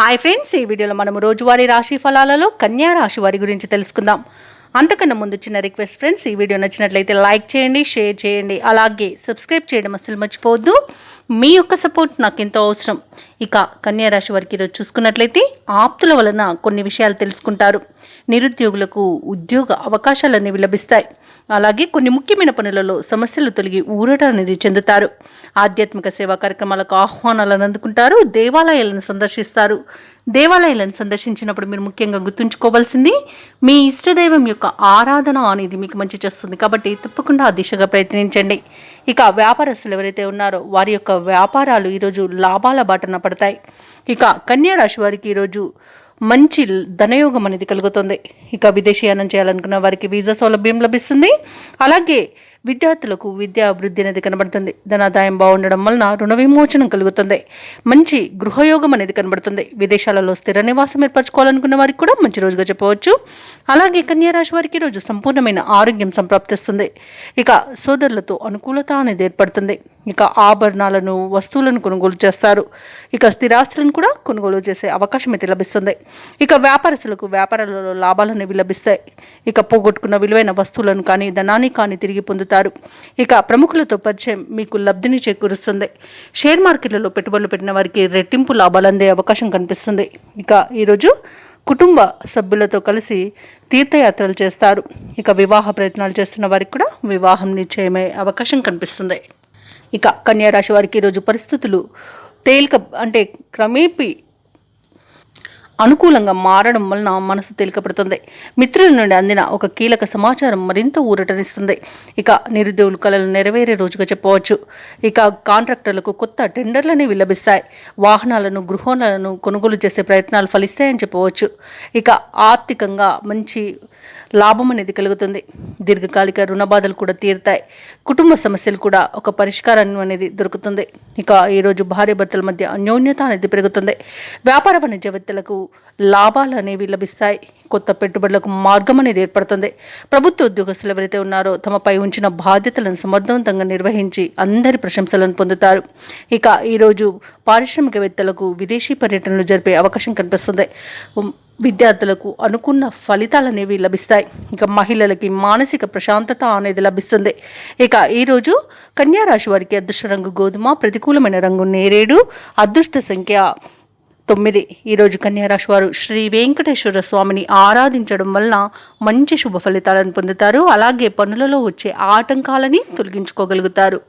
Hi friends ఈ వీడియోలో మనం రోజువారీ రాశి ఫలాలలో కన్యా రాశి వారి గురించి తెలుసుకుందాం. అంతకన్నా ముందు చిన్న రిక్వెస్ట్ ఫ్రెండ్స్ ఈ వీడియో నచ్చినట్లయితే లైక్ చేయండి షేర్ చేయండి అలాగే సబ్స్క్రైబ్ చేయడం అసలు మర్చిపోవద్దు. మీ యొక్క సపోర్ట్ నాకు ఎంతో అవసరం. ఇక కన్యా రాశి వారికి ఈరోజు చూసుకున్నట్లయితే ఆప్తుల వలన కొన్ని విషయాలు తెలుసుకుంటారు. నిరుద్యోగులకు ఉద్యోగ అవకాశాలు అనేవి లభిస్తాయి. అలాగే కొన్ని ముఖ్యమైన పనులలో సమస్యలు తొలగి ఊరట అనేది చెందుతారు. ఆధ్యాత్మిక సేవా కార్యక్రమాలకు ఆహ్వానాలను అందుకుంటారు దేవాలయాలను సందర్శిస్తారు. దేవాలయాలను సందర్శించినప్పుడు మీరు ముఖ్యంగా గుర్తుంచుకోవాల్సింది మీ ఇష్టదైవం యొక్క ఆరాధన అనేది మీకు మంచి చేస్తుంది. కాబట్టి తప్పకుండా ఆ దిశగా ప్రయత్నించండి. ఇక వ్యాపారస్తులు ఎవరైతే ఉన్నారో వారి యొక్క వ్యాపారాలు ఈరోజు లాభాల బాటన పడతాయి. ఇక కన్యా రాశి వారికి ఈరోజు మంచి ధనయోగం అనేది కలుగుతుంది. ఇక విదేశీయానం చేయాలనుకున్న వారికి వీసా సౌలభ్యం లభిస్తుంది. అలాగే విద్యార్థులకు విద్యా అభివృద్ధి అనేది కనబడుతుంది. ధనాదాయం బాగుండడం వలన రుణ విమోచనం కలుగుతుంది. మంచి గృహయోగం అనేది కనబడుతుంది. విదేశాలలో స్థిర నివాసం ఏర్పరచుకోవాలనుకున్న వారికి కూడా మంచి రోజుగా చెప్పవచ్చు. అలాగే కన్యారాశి వారికి రోజు సంపూర్ణమైన ఆరోగ్యం సంప్రాప్తిస్తుంది. ఇక సోదరులతో అనుకూలత అనేది ఏర్పడుతుంది. ఇక ఆభరణాలను వస్తువులను కొనుగోలు చేస్తారు. ఇక స్థిరాస్తులను కూడా కొనుగోలు చేసే అవకాశం అయితే లభిస్తుంది. ఇక వ్యాపారస్తులకు వ్యాపారాలలో లాభాలు అనేవి లభిస్తాయి. ఇక పోగొట్టుకున్న విలువైన వస్తువులను కానీ ధనాన్ని కానీ తిరిగి పొందుతారు. ఇక ప్రముఖులతో పరిచయం మీకు లబ్ధిని చేకూరుస్తుంది. షేర్ మార్కెట్లలో పెట్టుబడులు పెట్టిన వారికి రెట్టింపు లాభాలు అందే అవకాశం కనిపిస్తుంది. ఇక ఈరోజు కుటుంబ సభ్యులతో కలిసి తీర్థయాత్రలు చేస్తారు. ఇక వివాహ ప్రయత్నాలు చేస్తున్న వారికి కూడా వివాహం నిశ్చయమయ్యే అవకాశం కనిపిస్తుంది. ఇక కన్యా రాశి వారికి ఈరోజు పరిస్థితులు తేలిక అంటే క్రమేపీ అనుకూలంగా మారడం వలన మనసు తేలికపడుతుంది. మిత్రుల నుండి అందిన ఒక కీలక సమాచారం మరింత ఊరటనిస్తుంది. ఇక నిరుద్యోగుల కళలు నెరవేరే రోజుగా చెప్పవచ్చు. ఇక కాంట్రాక్టర్లకు కొత్త టెండర్లనేవి లభిస్తాయి. వాహనాలను గృహాలను కొనుగోలు చేసే ప్రయత్నాలు ఫలిస్తాయని చెప్పవచ్చు. ఇక ఆర్థికంగా మంచి లాభం అనేది కలుగుతుంది. దీర్ఘకాలిక రుణ బాధలు కూడా తీరుతాయి. కుటుంబ సమస్యలు కూడా ఒక పరిష్కారం అనేది దొరుకుతుంది. ఇక ఈరోజు భార్య భర్తల మధ్య అన్యోన్యత అనేది పెరుగుతుంది. వ్యాపార వాణిజ్యవేత్తలకు లాభాలు అనేవి లభిస్తాయి. కొత్త పెట్టుబడులకు మార్గం అనేది ఏర్పడుతుంది. ప్రభుత్వ ఉద్యోగస్తులు ఎవరైతే ఉన్నారో తమపై ఉంచిన బాధ్యతలను సమర్థవంతంగా నిర్వహించి అందరి ప్రశంసలను పొందుతారు. ఇక ఈరోజు పారిశ్రామికవేత్తలకు విదేశీ పర్యటనలు జరిపే అవకాశం కనిపిస్తుంది. విద్యార్థులకు అనుకున్న ఫలితాలు అనేవి లభిస్తాయి. ఇక మహిళలకి మానసిక ప్రశాంతత అనేది లభిస్తుంది. ఇక ఈరోజు కన్యారాశి వారికి అదృష్ట రంగు గోధుమ ప్రతికూలమైన రంగు నేరేడు అదృష్ట సంఖ్య తొమ్మిది. ఈరోజు కన్యారాశి వారు శ్రీ వెంకటేశ్వర స్వామిని ఆరాధించడం వలన మంచి శుభ ఫలితాలను పొందుతారు. అలాగే పనులలో వచ్చే ఆటంకాలని తొలగించుకోగలుగుతారు.